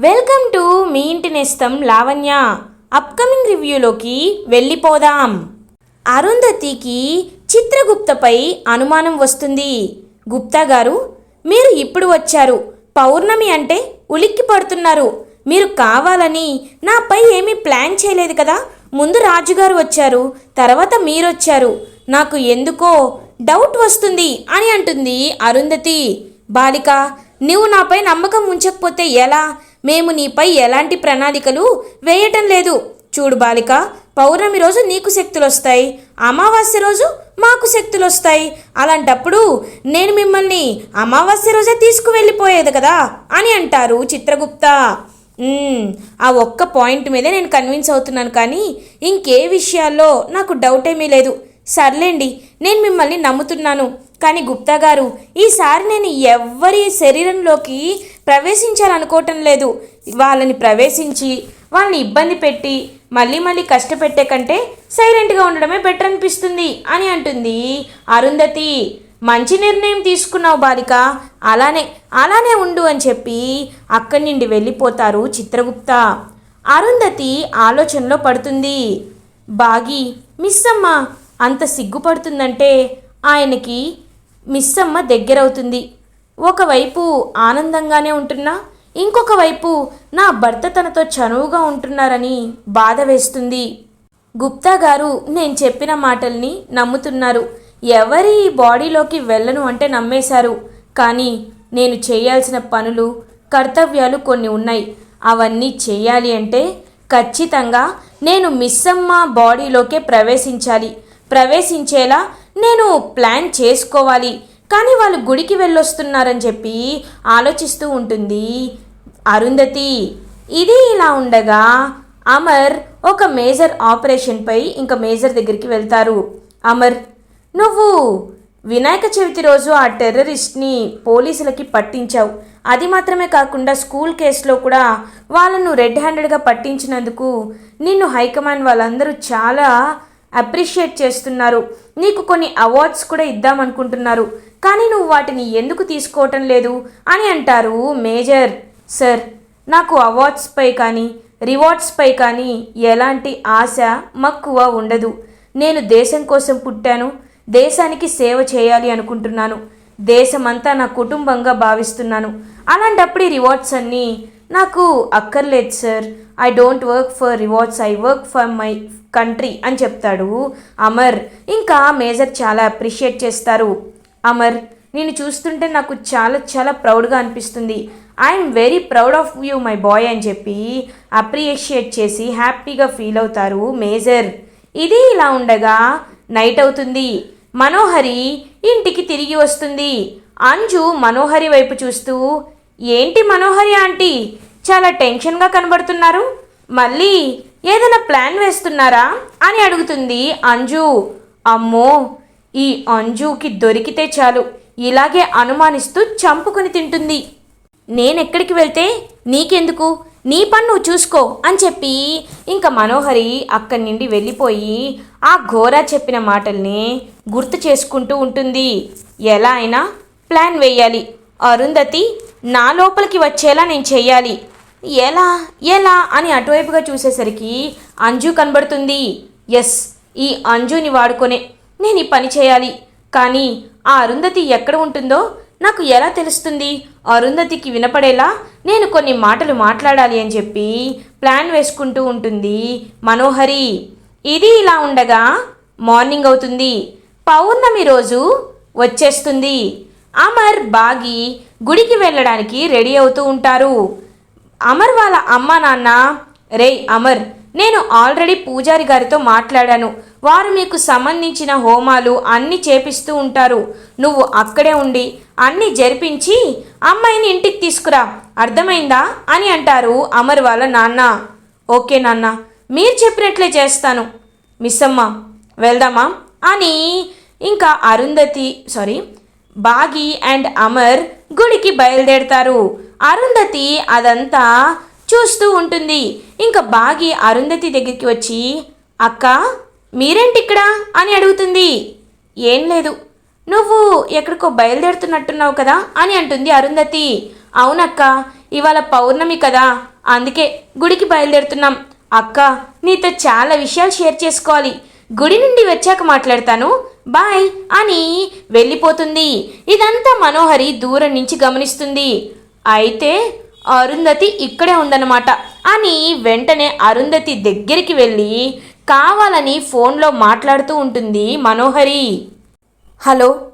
Welcome to me ఇంటి నేస్తం Lavanya. Upcoming రివ్యూలోకి వెళ్ళిపోదాం. అరుంధతికి చిత్రగుప్తపై అనుమానం వస్తుంది. గుప్తా గారు మీరు ఇప్పుడు వచ్చారు. పౌర్ణమి అంటే ఉలిక్కి పడుతున్నారు. మీరు కావాలని నాపై ఏమీ ప్లాన్ చేయలేదు కదా? ముందు రాజుగారు వచ్చారు. తర్వాత మీరొచ్చారు. నాకు ఎందుకో డౌట్ వస్తుంది అని అంటుంది అరుంధతి. బాలిక నువ్వు నాపై నమ్మకం ఉంచకపోతే ఎలా? మేము నీపై ఎలాంటి ప్రణాళికలు వేయటం లేదు. చూడు బాలిక పౌర్ణమి రోజు నీకు శక్తులు వస్తాయి అమావాస్య రోజు మాకు శక్తులు వస్తాయి అలాంటప్పుడు నేను మిమ్మల్ని అమావాస్య రోజే తీసుకువెళ్ళిపోయేది కదా అని అంటారు చిత్రగుప్త. ఆ ఒక్క పాయింట్ మీదే నేను కన్విన్స్ అవుతున్నాను కానీ ఇంకే విషయాల్లో నాకు డౌట్ ఏమీ లేదు. సర్లేండి నేను మిమ్మల్ని నమ్ముతున్నాను. కానీ గుప్తా గారు ఈసారి నేను ఎవ్వరి శరీరంలోకి ప్రవేశించాలనుకోవటం లేదు. వాళ్ళని ప్రవేశించి వాళ్ళని ఇబ్బంది పెట్టి మళ్ళీ మళ్ళీ కష్టపెట్టే కంటే సైలెంట్గా ఉండడమే బెటర్ అనిపిస్తుంది అని అంటుంది అరుంధతి. మంచి నిర్ణయం తీసుకున్నావు బాలిక. అలానే అలానే ఉండు అని చెప్పి అక్కడి నుండి వెళ్ళిపోతారు చిత్రగుప్త. అరుంధతి ఆలోచనలో పడుతుంది. బాగి మిస్ అమ్మ అంత సిగ్గుపడుతుందంటే ఆయనకి మిస్ అమ్మ దగ్గరవుతుంది. ఒకవైపు ఆనందంగానే ఉంటున్నా ఇంకొక వైపు నా భర్త తనతో చనువుగా ఉంటున్నారని బాధ వేస్తుంది. గుప్తా గారు నేను చెప్పిన మాటల్ని నమ్ముతున్నారు. ఎవరి బాడీలోకి వెళ్ళను అంటే నమ్మేశారు. కానీ నేను చేయాల్సిన పనులు కర్తవ్యాలు కొన్ని ఉన్నాయి. అవన్నీ చేయాలి అంటే ఖచ్చితంగా నేను మిస్సమ్మ బాడీలోకే ప్రవేశించాలి. ప్రవేశించేలా నేను ప్లాన్ చేసుకోవాలి. కానీ వాళ్ళు గుడికి వెళ్ళొస్తున్నారని చెప్పి ఆలోచిస్తూ ఉంటుంది. అరుంధతి ఇది ఇలా ఉండగా అమర్ ఒక మేజర్ ఆపరేషన్పై ఇంకా మేజర్ దగ్గరికి వెళ్తారు. అమర్ నువ్వు వినాయక చవితి రోజు ఆ టెర్రరిస్ట్ని పోలీసులకి పట్టించావు. అది మాత్రమే కాకుండా స్కూల్ కేసులో కూడా వాళ్ళను రెడ్ హ్యాండెడ్గా పట్టించినందుకు నిన్ను హైకమాండ్ వాళ్ళందరూ చాలా అప్రిషియేట్ చేస్తున్నారు. నీకు కొన్ని అవార్డ్స్ కూడా ఇద్దామనుకుంటున్నారు. కానీ నువ్వు వాటిని ఎందుకు తీసుకోవటం లేదు? అని అంటారు మేజర్. సార్ నాకు అవార్డ్స్పై కానీ రివార్డ్స్పై కానీ ఎలాంటి ఆశ మక్కువ ఉండదు. నేను దేశం కోసం పుట్టాను దేశానికి సేవ చేయాలి అనుకుంటున్నాను. దేశమంతా నా కుటుంబంగా భావిస్తున్నాను. అలాంటప్పుడు ఈ రివార్డ్స్ అన్నీ నాకు అక్కర్లేదు sir. I don't work for rewards I work for my country అని చెప్తాడు అమర్. ఇంకా మేజర్ చాలా అప్రిషియేట్ చేస్తారు. అమర్ నేను చూస్తుంటే నాకు చాలా చాలా ప్రౌడ్గా అనిపిస్తుంది. I'm very proud of you my boy అని చెప్పి అప్రిషియేట్ చేసి హ్యాపీగా ఫీల్ అవుతారు మేజర్. ఇది ఇలా ఉండగా నైట్ అవుతుంది. మనోహరి ఇంటికి తిరిగి వస్తుంది. అంజు మనోహరి వైపు చూస్తూ ఏంటి మనోహరి ఆంటీ చాలా టెన్షన్గా కనబడుతున్నారు? మళ్ళీ ఏదైనా ప్లాన్ వేస్తున్నారా? అని అడుగుతుంది అంజు. అమ్మో ఈ అంజుకి దొరికితే చాలు. ఇలాగే అనుమానిస్తూ చంపుకొని తింటుంది. నేనెక్కడికి వెళ్తే నీకెందుకు? నీ పని నువ్వు చూసుకో అని చెప్పి ఇంకా మనోహరి అక్కడి నుండి వెళ్ళిపోయి ఆ ఘోరా చెప్పిన మాటల్ని గుర్తు చేసుకుంటూ ఉంటుంది. ఎలా అయినా ప్లాన్ వేయాలి. అరుంధతి నా లోపలికి వచ్చేలా నేను చెయ్యాలి. ఎలా ఎలా అని అటువైపుగా చూసేసరికి అంజు కనబడుతుంది. ఎస్ ఈ అంజుని వాడుకొనే నేను ఈ పని చేయాలి. కానీ ఆ అరుంధతి ఎక్కడ ఉంటుందో నాకు ఎలా తెలుస్తుంది? అరుంధతికి వినపడేలా నేను కొన్ని మాటలు మాట్లాడాలి అని చెప్పి ప్లాన్ వేసుకుంటూ ఉంటుంది మనోహరి. ఇది ఇలా ఉండగా మార్నింగ్ అవుతుంది. పౌర్ణమి రోజు వచ్చేస్తుంది. అమర్ బాగి గుడికి వెళ్ళడానికి రెడీ అవుతూ ఉంటారు. అమర్ వాళ్ళ అమ్మ నాన్న రేయ్ అమర్ నేను ఆల్రెడీ పూజారి గారితో మాట్లాడాను. వారు మీకు సంబంధించిన హోమాలు అన్నీ చేపిస్తూ ఉంటారు. నువ్వు అక్కడే ఉండి అన్నీ జరిపించి అమ్మాయిని ఇంటికి తీసుకురా. అర్థమైందా? అని అంటారు అమర్ వాళ్ళ నాన్న. ఓకే నాన్న మీరు చెప్పినట్లే చేస్తాను. మిస్ అమ్మ వెళ్దామా? అని ఇంకా Arundhati sorry Bagi and Amar గుడికి బయలుదేరతారు. అరుంధతి అదంతా చూస్తూ ఉంటుంది. ఇంకా బాగి అరుంధతి దగ్గరికి వచ్చి అక్క మీరేంటి ఇక్కడ అని అడుగుతుంది. ఏం లేదు. నువ్వు ఎక్కడికో బయలుదేరుతున్నట్టున్నావు కదా అని అంటుంది అరుంధతి. అవునక్క ఇవాళ పౌర్ణమి కదా. అందుకే గుడికి బయలుదేరుతున్నాం. అక్క నీతో చాలా విషయాలు షేర్ చేసుకోవాలి. గుడి నుండి వచ్చాక మాట్లాడతాను. బాయ్ అని వెళ్ళిపోతుంది. ఇదంతా మనోహరి దూరం నుంచి గమనిస్తుంది. అయితే అరుంధతి ఇక్కడే ఉందన్నమాట అని వెంటనే అరుంధతి దగ్గరికి వెళ్ళి కావాలని ఫోన్లో మాట్లాడుతూ ఉంటుంది మనోహరి. హలో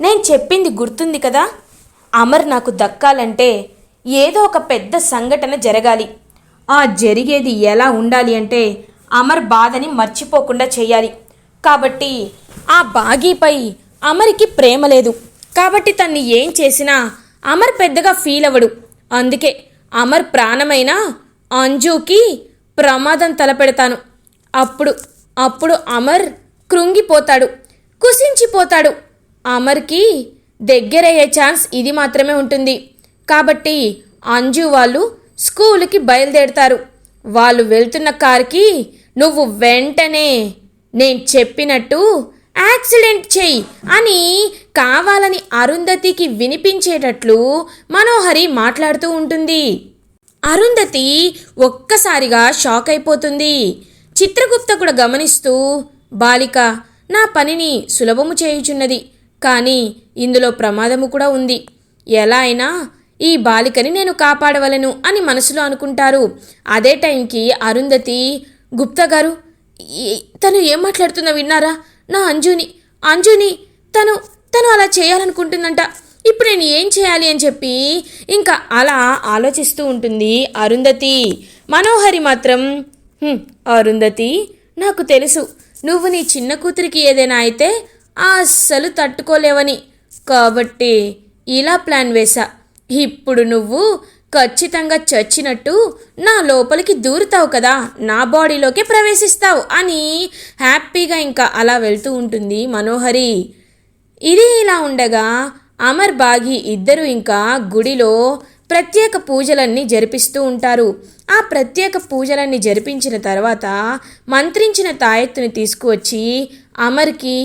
నేను చెప్పింది గుర్తుంది కదా? అమర్ నాకు దక్కాలంటే ఏదో ఒక పెద్ద సంఘటన జరగాలి. ఆ జరిగేది ఎలా ఉండాలి అంటే అమర్ బాధని మర్చిపోకుండా చేయాలి. కాబట్టి ఆ బాగీపై అమర్కి ప్రేమ లేదు. కాబట్టి తన్ని ఏం చేసినా అమర్ పెద్దగా ఫీల్ అవ్వడు. అందుకే అమర్ ప్రాణమైన అంజుకి ప్రమాదం తలపెడతాను. అప్పుడు అప్పుడు అమర్ కృంగిపోతాడు కుసించిపోతాడు. అమర్కి దగ్గరయ్యే ఛాన్స్ ఇది మాత్రమే ఉంటుంది. కాబట్టి అంజు వాళ్ళు స్కూల్కి బయలుదేరుతారు. వాళ్ళు వెళ్తున్న కార్కి నువ్వు వెంటనే నేను చెప్పినట్టు యాక్సిడెంట్ చెయ్యి అని కావాలని అరుంధతికి వినిపించేటట్లు మనోహరి మాట్లాడుతూ ఉంటుంది. అరుంధతి ఒక్కసారిగా షాక్ అయిపోతుంది. చిత్రగుప్త కూడా గమనిస్తూ బాలిక నా పనిని సులభము చేయుచున్నది కానీ ఇందులో ప్రమాదము కూడా ఉంది. ఎలా అయినా ఈ బాలికని నేను కాపాడవలను అని మనసులో అనుకుంటారు. అదే టైంకి అరుంధతి గుప్తా గారు ఈ- తను ఏం మాట్లాడుతుందో విన్నారా? నా అంజుని అంజుని తను తను అలా చేయాలనుకుంటుందంట. ఇప్పుడు నేను ఏం చేయాలి? అని చెప్పి ఇంకా అలా ఆలోచిస్తూ ఉంటుంది అరుంధతి. మనోహరి మాత్రం అరుంధతి నాకు తెలుసు. నువ్వు నీ చిన్న కూతురికి ఏదైనా అయితే అస్సలు తట్టుకోలేవని. కాబట్టి ఇలా ప్లాన్ వేశా. ఇప్పుడు నువ్వు ఖచ్చితంగా చచ్చినట్టు నా లోపలికి దూరుతావు కదా. నా బాడీలోకి ప్రవేశిస్తావు అని హ్యాపీగా ఇంకా అలా వెళ్తూ ఉంటుంది మనోహరి. ఇది ఇలా ఉండగా అమర్ బాగి ఇద్దరు ఇంకా గుడిలో ప్రత్యేక పూజలన్నీ జరిపిస్తూ ఉంటారు. ఆ ప్రత్యేక పూజలన్నీ జరిపించిన తర్వాత మంత్రించిన తాయెత్తుని తీసుకువచ్చి అమర్కి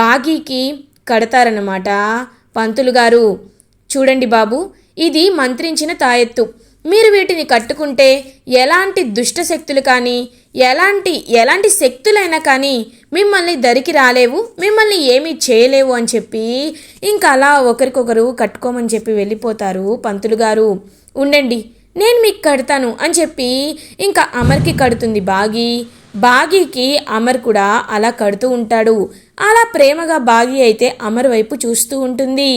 బాగీకి కడతారన్నమాట. పంతులు గారు చూడండి బాబు ఇది మంత్రించిన తాయెత్తు. మీరు వీటిని కట్టుకుంటే ఎలాంటి దుష్ట శక్తులు కానీ ఎలాంటి ఎలాంటి శక్తులైనా కానీ మిమ్మల్ని దరికి రాలేవు మిమ్మల్ని ఏమీ చేయలేవు అని చెప్పి ఇంకా అలా ఒకరికొకరు కట్టుకోమని చెప్పి వెళ్ళిపోతారు పంతులు గారు. ఉండండి నేను మీకు కడతాను అని చెప్పి ఇంకా అమర్కి కడుతుంది బాగి. బాగీకి అమర్ కూడా అలా కడుతూ ఉంటాడు. అలా ప్రేమగా బాగి అయితే అమర్ వైపు చూస్తూ ఉంటుంది.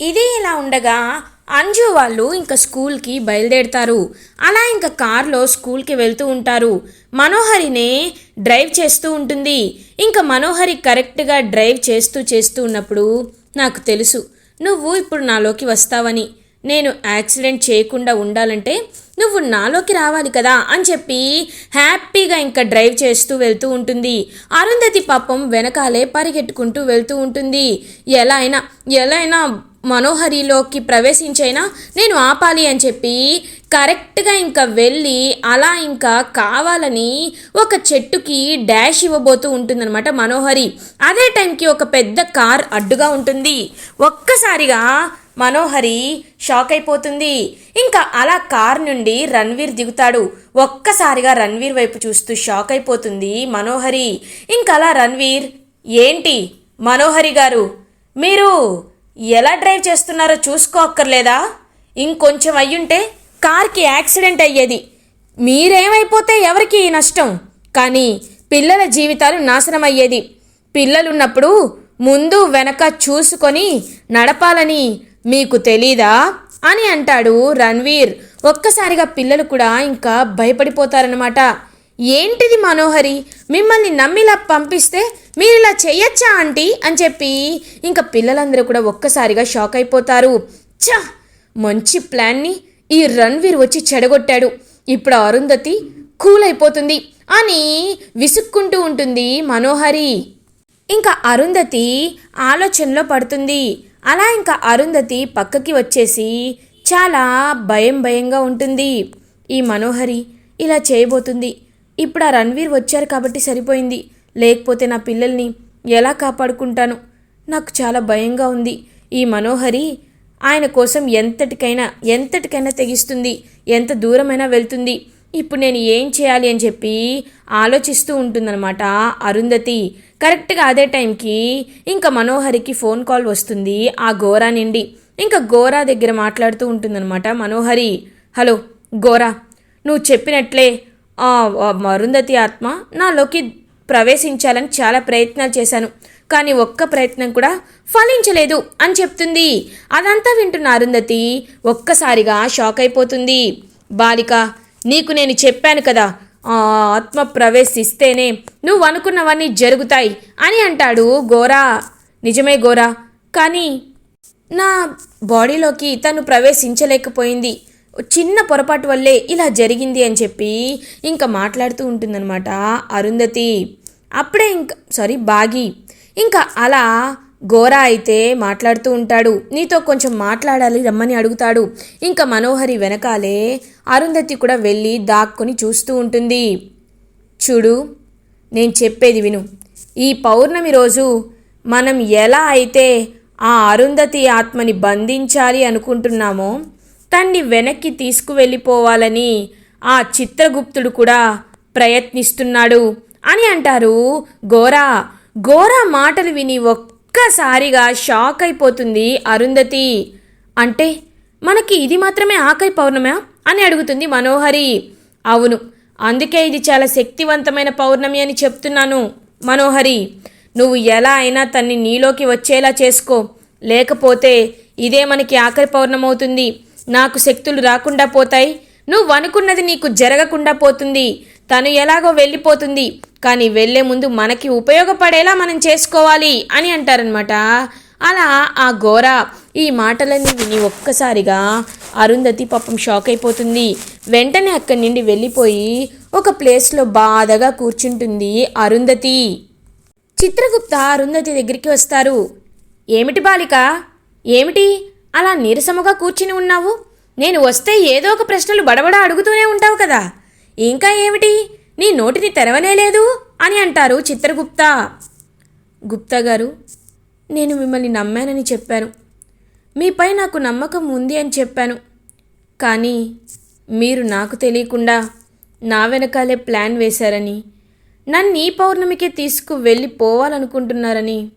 ఇది ఇలా ఉండగా అంజు వాళ్ళు ఇంకా స్కూల్కి బయలుదేరుతారు. అలా ఇంకా కార్లో స్కూల్కి వెళ్తూ ఉంటారు. మనోహరినే డ్రైవ్ చేస్తూ ఉంటుంది. ఇంకా మనోహరి కరెక్ట్గా డ్రైవ్ చేస్తూ చేస్తూ ఉన్నప్పుడు నాకు తెలుసు నువ్వు ఇప్పుడు నాలోకి వస్తావని. నేను యాక్సిడెంట్ చేయకుండా ఉండాలంటే నువ్వు నాలోకి రావాలి కదా అని చెప్పి హ్యాపీగా ఇంకా డ్రైవ్ చేస్తూ వెళ్తూ ఉంటుంది. అరుంధతి పాపం వెనకాలే పరిగెట్టుకుంటూ వెళ్తూ ఉంటుంది. ఎలా అయినా ఎలా అయినా మనోహరిలోకి ప్రవేశించైనా నేను ఆపాలి అని చెప్పి కరెక్ట్గా ఇంకా వెళ్ళి అలా ఇంకా కావాలని ఒక చెట్టుకి డాష్ ఇవ్వబోతూ ఉంటుందన్నమాట మనోహరి. అదే టైంకి ఒక పెద్ద కార్ అడ్డుగా ఉంటుంది. ఒక్కసారిగా మనోహరి షాక్ అయిపోతుంది. ఇంకా అలా కార్ నుండి రణ్వీర్ దిగుతాడు. ఒక్కసారిగా రణ్వీర్ వైపు చూస్తూ షాక్ అయిపోతుంది మనోహరి. ఇంకా అలా రణ్వీర్ ఏంటి? మనోహరి గారు మీరు ఎలా డ్రైవ్ చేస్తున్నారో చూసుకోక్కర్లేదా? ఇంకొంచెం అయ్యుంటే కార్కి యాక్సిడెంట్ అయ్యేది. మీరేమైపోతే ఎవరికి నష్టం? కానీ పిల్లల జీవితాలు నాశనం అయ్యేది పిల్లలున్నప్పుడు ముందు వెనక చూసుకొని నడపాలని మీకు తెలీదా? అని అంటాడు రణ్వీర్. ఒక్కసారిగా పిల్లలు కూడా ఇంకా భయపడిపోతారనమాట ఏంటిది మనోహరి? మిమ్మల్ని నమ్మిలా పంపిస్తే మీరు ఇలా చేయొచ్చా ఆంటీ? అని చెప్పి ఇంకా పిల్లలందరూ కూడా ఒక్కసారిగా షాక్ అయిపోతారు. చా మంచి ప్లాన్ని ఈ రణ్వీర్ వచ్చి చెడగొట్టాడు. ఇప్పుడు అరుంధతి కూల్ అయిపోతుంది అని విసుక్కుంటూ ఉంటుంది మనోహరి. ఇంకా అరుంధతి ఆలోచనలో పడుతుంది. అలా ఇంకా అరుంధతి పక్కకి వచ్చేసి చాలా భయం భయంగా ఉంటుంది. ఈ మనోహరి ఇలా చేయబోతుంది. ఇప్పుడు ఆ రణ్వీర్ వచ్చారు కాబట్టి సరిపోయింది. లేకపోతే నా పిల్లల్ని ఎలా కాపాడుకుంటాను? నాకు చాలా భయంగా ఉంది. ఈ మనోహరి ఆయన కోసం ఎంతటికైనా ఎంతటికైనా తెగిస్తుంది. ఎంత దూరమైనా వెళ్తుంది. ఇప్పుడు నేను ఏం చేయాలి అని చెప్పి ఆలోచిస్తూ ఉంటుందన్నమాట అరుంధతి. కరెక్ట్గా అదే టైంకి ఇంకా మనోహరికి ఫోన్ కాల్ వస్తుంది. ఆ గోరా నుండి ఇంకా గోరా దగ్గర మాట్లాడుతూ ఉంటుందన్నమాట మనోహరి. హలో గోరా నువ్వు చెప్పినట్లే అరుంధతి ఆత్మ నాలోకి ప్రవేశించాలని చాలా ప్రయత్నాలు చేశాను. కానీ ఒక్క ప్రయత్నం కూడా ఫలించలేదు అని చెప్తుంది. అదంతా వింటున్న అరుంధతి ఒక్కసారిగా షాక్ అయిపోతుంది. బాలిక నీకు నేను చెప్పాను కదా ఆ ఆత్మ ప్రవేశిస్తేనే నువ్వు అనుకున్నవన్నీ జరుగుతాయి అని అంటాడు గోరా. నిజమే గోరా కానీ నా బాడీలోకి తను ప్రవేశించలేకపోయింది. చిన్న పొరపాటు వల్లే ఇలా జరిగింది అని చెప్పి ఇంకా మాట్లాడుతూ ఉంటుందన్నమాట. అరుంధతి అప్పుడే ఇంకా సారీ బాగి ఇంకా అలా గోరా అయితే మాట్లాడుతూ ఉంటాడు. నీతో కొంచెం మాట్లాడాలి రమ్మని అడుగుతాడు. ఇంకా మనోహరి వెనకాలే అరుంధతి కూడా వెళ్ళి దాక్కుని చూస్తూ ఉంటుంది. చూడు నేను చెప్పేది విను. ఈ పౌర్ణమి రోజు మనం ఎలా అయితే ఆ అరుంధతి ఆత్మని బంధించాలి అనుకుంటున్నామో తన్ని వెనక్కి తీసుకువెళ్ళిపోవాలని ఆ చిత్రగుప్తుడు కూడా ప్రయత్నిస్తున్నాడు అని అంటారు గోరా. గోరా మాటలు విని ఒక్కసారిగా షాక్ అయిపోతుంది అరుంధతి. అంటే మనకి ఇది మాత్రమే ఆకలి పౌర్ణమా అని అడుగుతుంది మనోహరి. అవును అందుకే ఇది చాలా శక్తివంతమైన పౌర్ణమి అని చెప్తున్నాను మనోహరి. నువ్వు ఎలా అయినా తన్ని నీలోకి వచ్చేలా చేసుకో లేకపోతే ఇదే మనకి ఆఖరి పౌర్ణమవుతుంది. నాకు శక్తులు రాకుండా పోతాయి. నువ్వు అనుకున్నది నీకు జరగకుండా పోతుంది. తను ఎలాగో వెళ్ళిపోతుంది. కానీ వెళ్ళే ముందు మనకి ఉపయోగపడేలా మనం చేసుకోవాలి అని అంటారనమాట అలా ఆ ఘోర ఈ మాటలన్నీ విని ఒక్కసారిగా అరుంధతి పాపం షాక్ అయిపోతుంది. వెంటనే అక్కడి నుండి వెళ్ళిపోయి ఒక ప్లేస్లో బాధగా కూర్చుంటుంది అరుంధతి. చిత్రగుప్త అరుంధతి దగ్గరికి వస్తారు. ఏమిటి బాలిక? ఏమిటి? అలా నీరసముగా కూర్చుని ఉన్నావు? నేను వస్తే ఏదో ఒక ప్రశ్నలు బడబడ అడుగుతూనే ఉంటావు కదా. ఇంకా ఏమిటి? నీ నోటిని తెరవనేలేదు అని అంటారు చిత్రగుప్త. గుప్తా గారు నేను మిమ్మల్ని నమ్మానని చెప్పాను. మీపై నాకు నమ్మకం ఉంది అని చెప్పాను. కానీ మీరు నాకు తెలియకుండా నా వెనకాలే ప్లాన్ వేశారని నన్ను ఈ పౌర్ణమికే తీసుకు వెళ్ళిపోవాలనుకుంటున్నారని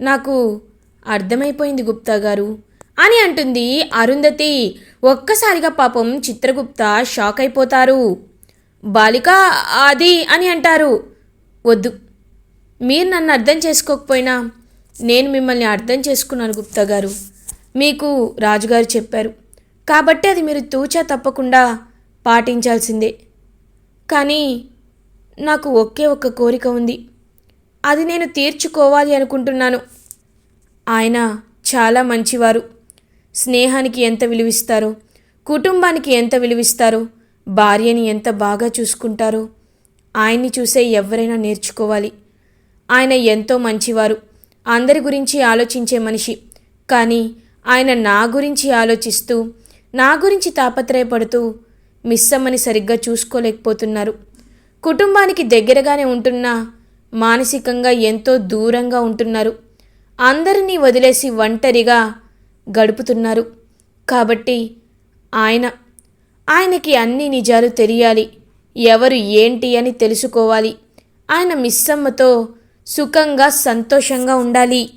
నాకు అర్థమైపోయింది గుప్తా గారు. అని అంటుంది అరుంధతి. ఒక్కసారిగా పాపం చిత్రగుప్త షాక్ అయిపోతారు. బాలిక అది అని అంటారు. వద్దు. మీరు నన్ను అర్థం చేసుకోకపోయినా నేను మిమ్మల్ని అర్థం చేసుకున్నాను గుప్తా గారు. మీకు రాజుగారు చెప్పారు. కాబట్టి అది మీరు తూచా తప్పకుండా పాటించాల్సిందే. కానీ నాకు ఒకే ఒక్క కోరిక ఉంది. అది నేను తీర్చుకోవాలి అనుకుంటున్నాను. ఆయన చాలా మంచివారు. స్నేహానికి ఎంత విలువిస్తారు? కుటుంబానికి ఎంత విలువిస్తారు? భార్యని ఎంత బాగా చూసుకుంటారో? ఆయన్ని చూసే ఎవరైనా నేర్చుకోవాలి. ఆయన ఎంతో మంచివారు. అందరి గురించి ఆలోచించే మనిషి. కానీ ఆయన నా గురించి ఆలోచిస్తూ నా గురించి తాపత్రయపడుతూ మిస్సమ్మని సరిగ్గా చూసుకోలేకపోతున్నారు. కుటుంబానికి దగ్గరగానే ఉంటున్నా మానసికంగా ఎంతో దూరంగా ఉంటున్నారు. అందరినీ వదిలేసి ఒంటరిగా గడుపుతున్నారు. కాబట్టి ఆయన ఆయనకి అన్ని నిజాలు తెలియాలి. ఎవరు ఏంటి అని తెలుసుకోవాలి. ఆయన మిస్సమ్మతో సుఖంగా సంతోషంగా ఉండాలి.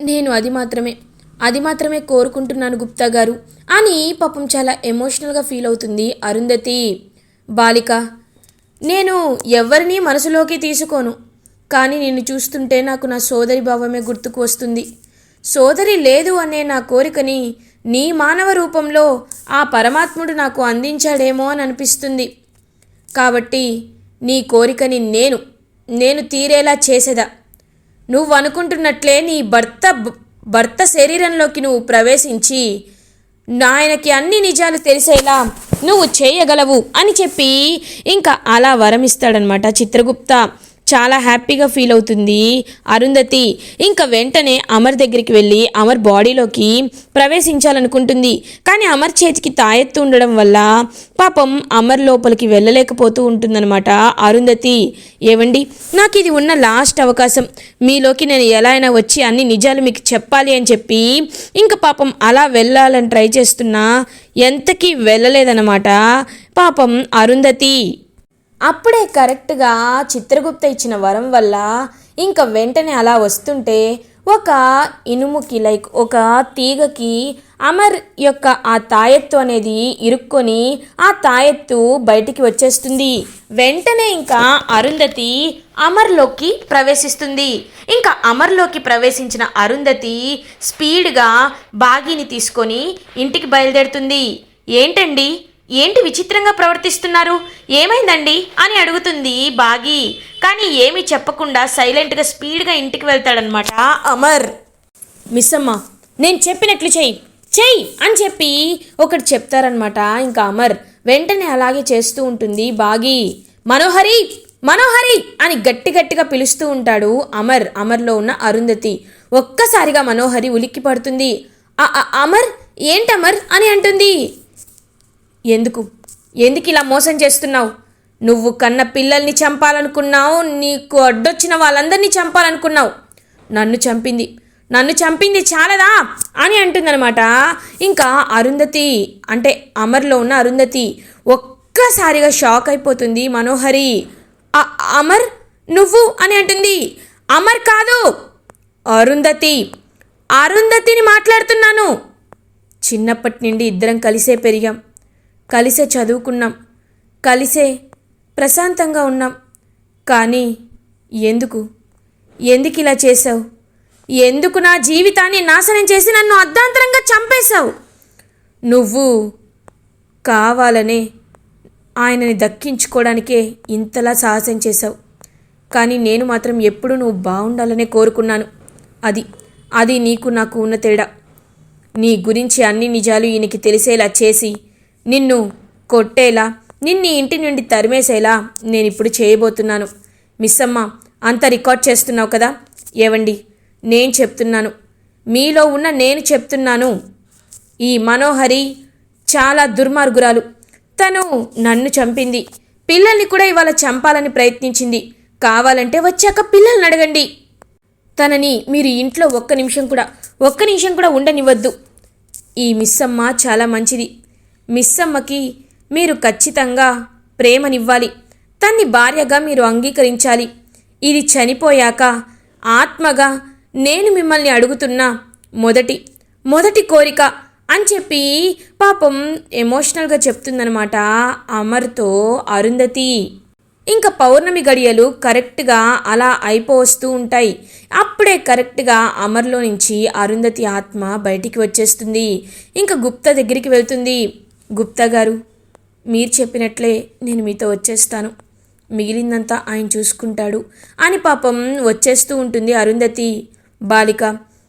నేను అది మాత్రమే అది మాత్రమే కోరుకుంటున్నాను గుప్తా గారు. అని పాపం చాలా ఎమోషనల్గా ఫీల్ అవుతుంది అరుంధతి. బాలిక నేను ఎవరినీ మనసులోకి తీసుకోను. కానీ నిన్ను చూస్తుంటే నాకు నా సోదరి భావమే గుర్తుకు వస్తుంది. సోదరి లేదు అనే నా కోరికని నీ మానవ రూపంలో ఆ పరమాత్ముడు నాకు అందించాడేమో అని అనిపిస్తుంది. కాబట్టి నీ కోరికని నేను నేను తీరేలా చేసేదా? నువ్వు అనుకుంటున్నట్లే నీ భర్త భర్త శరీరంలోకి నువ్వు ప్రవేశించి నాయనకి అన్ని నిజాలు తెలిసేలా నువ్వు చేయగలవు అని చెప్పి ఇంకా అలా వరమిస్తాడనమాట చిత్రగుప్త. చాలా హ్యాపీగా ఫీల్ అవుతుంది. అరుంధతి ఇంకా వెంటనే అమర్ దగ్గరికి వెళ్ళి అమర్ బాడీలోకి ప్రవేశించాలనుకుంటుంది. కానీ అమర్ చేతికి తాయెత్తు ఉండడం వల్ల పాపం అమర్ లోపలికి వెళ్ళలేకపోతూ ఉంటుందన్నమాట. అరుంధతి ఏవండి? నాకు ఇది ఉన్న లాస్ట్ అవకాశం. మీలోకి నేను ఎలా అయినా వచ్చి అన్ని నిజాలు మీకు చెప్పాలి అని చెప్పి ఇంకా పాపం అలా వెళ్ళాలని ట్రై చేస్తున్నా. ఎంతకీ వెళ్ళలేదన్నమాట. పాపం అరుంధతి. అప్పుడే కరెక్ట్గా చిత్రగుప్త ఇచ్చిన వరం వల్ల ఇంకా వెంటనే అలా వస్తుంటే ఒక ఇనుముకి లైక్ ఒక తీగకి అమర్ యొక్క ఆ తాయెత్తు అనేది ఇరుక్కొని ఆ తాయెత్తు బయటికి వచ్చేస్తుంది. వెంటనే ఇంకా అరుంధతి అమర్లోకి ప్రవేశిస్తుంది. ఇంకా అమర్లోకి ప్రవేశించిన అరుంధతి స్పీడ్గా బాగీని తీసుకొని ఇంటికి బయలుదేరుతుంది. ఏంటండి? ఏంటి విచిత్రంగా ప్రవర్తిస్తున్నారు? ఏమైందండి? అని అడుగుతుంది బాగి. కానీ ఏమీ చెప్పకుండా సైలెంట్గా స్పీడ్గా ఇంటికి వెళ్తాడనమాట. అమర్! మిస్ అమ్మ నేను చెప్పినట్లు చెయ్యి. చెయ్యి అని చెప్పి ఒకటి చెప్తారనమాట. ఇంకా అమర్ వెంటనే అలాగే చేస్తూ ఉంటుంది బాగి. మనోహరి! మనోహరి! అని గట్టి గట్టిగా పిలుస్తూ ఉంటాడు అమర్. అమర్లో ఉన్న అరుంధతి. ఒక్కసారిగా మనోహరి ఉలిక్కి పడుతుంది అమర్! ఏంటమర్ అని అంటుంది. ఎందుకు? ఎందుకు ఇలా మోసం చేస్తున్నావు? నువ్వు కన్న పిల్లల్ని చంపాలనుకున్నావు నీకు అడ్డొచ్చిన వాళ్ళందరినీ చంపాలనుకున్నావు. నన్ను చంపింది నన్ను చంపింది చాలదా? అని అంటుందనమాట ఇంకా అరుంధతి అంటే అమర్లో ఉన్న అరుంధతి ఒక్కసారిగా షాక్ అయిపోతుంది. మనోహరి అమర్ నువ్వు? అని అంటుంది. అమర్ కాదు అరుంధతి అరుంధతిని మాట్లాడుతున్నాను. చిన్నప్పటి నుండి ఇద్దరం కలిసే పెరిగాం. కలిసే చదువుకున్నాం. కలిసే ప్రశాంతంగా ఉన్నాం. కానీ ఎందుకు? ఎందుకు ఇలా చేశావు? ఎందుకు నా జీవితాన్ని నాశనం చేసి నన్ను అర్ధాంతరంగా చంపేశావు? నువ్వు కావాలనే ఆయనని దక్కించుకోవడానికే ఇంతలా సాహసం చేశావు. కానీ నేను మాత్రం ఎప్పుడూ నువ్వు బాగుండాలనే కోరుకున్నాను. అది అది నీకు నాకు ఉన్న తేడా. నీ గురించి అన్ని నిజాలు ఈయనకి తెలిసేలా చేసి నిన్ను కొట్టేలా నిన్ను ఇంటి నుండి తరిమేసేలా నేను ఇప్పుడు చేయబోతున్నాను. మిస్ అమ్మ అంత రికార్డ్ చేస్తున్నావు కదా? ఏవండి? నేను చెప్తున్నాను. మీలో ఉన్న నేను చెప్తున్నాను. ఈ మనోహరి చాలా దుర్మార్గురాలు. తను నన్ను చంపింది. పిల్లల్ని కూడా ఇవాళ చంపాలని ప్రయత్నించింది. కావాలంటే వచ్చాక పిల్లల్ని అడగండి. తనని మీరు ఇంట్లో ఒక్క నిమిషం కూడా ఒక్క నిమిషం కూడా ఉండనివ్వద్దు. ఈ మిస్సమ్మ చాలా మంచిది. మిస్సమ్మకి మీరు ఖచ్చితంగా ప్రేమనివ్వాలి. తన్ని భార్యగా మీరు అంగీకరించాలి. ఇది చనిపోయాక ఆత్మగా నేను మిమ్మల్ని అడుగుతున్న మొదటి మొదటి కోరిక అని చెప్పి పాపం ఎమోషనల్గా చెప్తుందనమాట అమర్తో అరుంధతి. ఇంకా పౌర్ణమి గడియలు కరెక్ట్గా అలా అయిపోవస్తూ ఉంటాయి. అప్పుడే కరెక్ట్గా అమర్లో నుంచి అరుంధతి ఆత్మ బయటికి వచ్చేస్తుంది. ఇంకా గుప్త దగ్గరికి వెళ్తుంది. గుప్తా గారు మీరు చెప్పినట్లే నేను మీతో వచ్చేస్తాను. మిగిలిందంతా ఆయన చూసుకుంటాడు. అని పాపం వచ్చేస్తూ ఉంటుంది అరుంధతి. బాలిక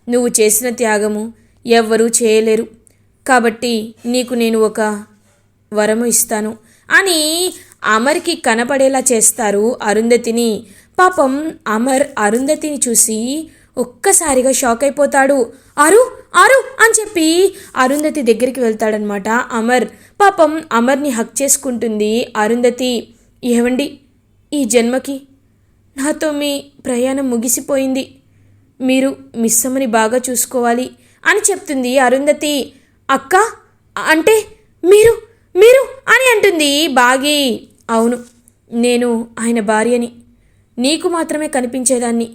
నువ్వు చేసిన త్యాగము ఎవ్వరూ చేయలేరు. కాబట్టి నీకు నేను ఒక వరము ఇస్తాను అని అమర్కి కనపడేలా చేస్తారు అరుంధతిని. పాపం అమర్ అరుంధతిని చూసి ఒక్కసారిగా షాక్ అయిపోతాడు. అరు అరు చెప్పి అరుంధతి దగ్గరికి వెళ్తాడనమాట. అమర్ పాపం అమర్ని హక్ చేసుకుంటుంది అరుంధతి. ఏవండి ఈ జన్మకి? నాతో మీ ప్రయాణం ముగిసిపోయింది. మీరు మిస్సమ్మని బాగా చూసుకోవాలి అని చెప్తుంది అరుంధతి. అక్క అంటే మీరు మీరు అని అంటుంది బాగి. అవును నేను ఆయన భార్యని. నీకు మాత్రమే కనిపించేదాన్ని.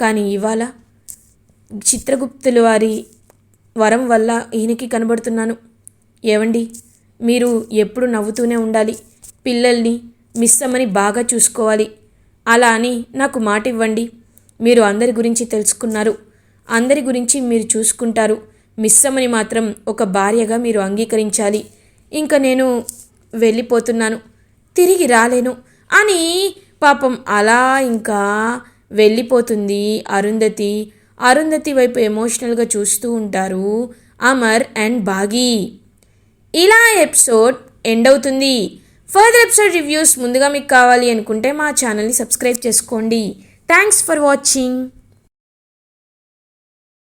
కానీ ఇవాళ చిత్రగుప్తుల వారి వరం వల్ల ఈయనకి కనబడుతున్నాను. ఏవండి? మీరు ఎప్పుడు నవ్వుతూనే ఉండాలి. పిల్లల్ని మిస్ అమ్మని బాగా చూసుకోవాలి. అలా అని నాకు మాట ఇవ్వండి మీరు అందరి గురించి తెలుసుకున్నారు. అందరి గురించి మీరు చూసుకుంటారు. మిస్ అమ్మని మాత్రం ఒక భార్యగా మీరు అంగీకరించాలి. ఇంకా నేను వెళ్ళిపోతున్నాను. తిరిగి రాలేను. అని పాపం అలా ఇంకా వెళ్ళిపోతుంది అరుంధతి. అరుంధతి వైపు ఎమోషనల్గా చూస్తూ ఉంటారు అమర్ అండ్ బాగీ. ఇలా ఎపిసోడ్ ఎండ్ అవుతుంది. ఫర్దర్ ఎపిసోడ్ రివ్యూస్ ముందుగా మీకు కావాలి అనుకుంటే మా ఛానల్ని సబ్స్క్రైబ్ చేసుకోండి. Thanks for watching.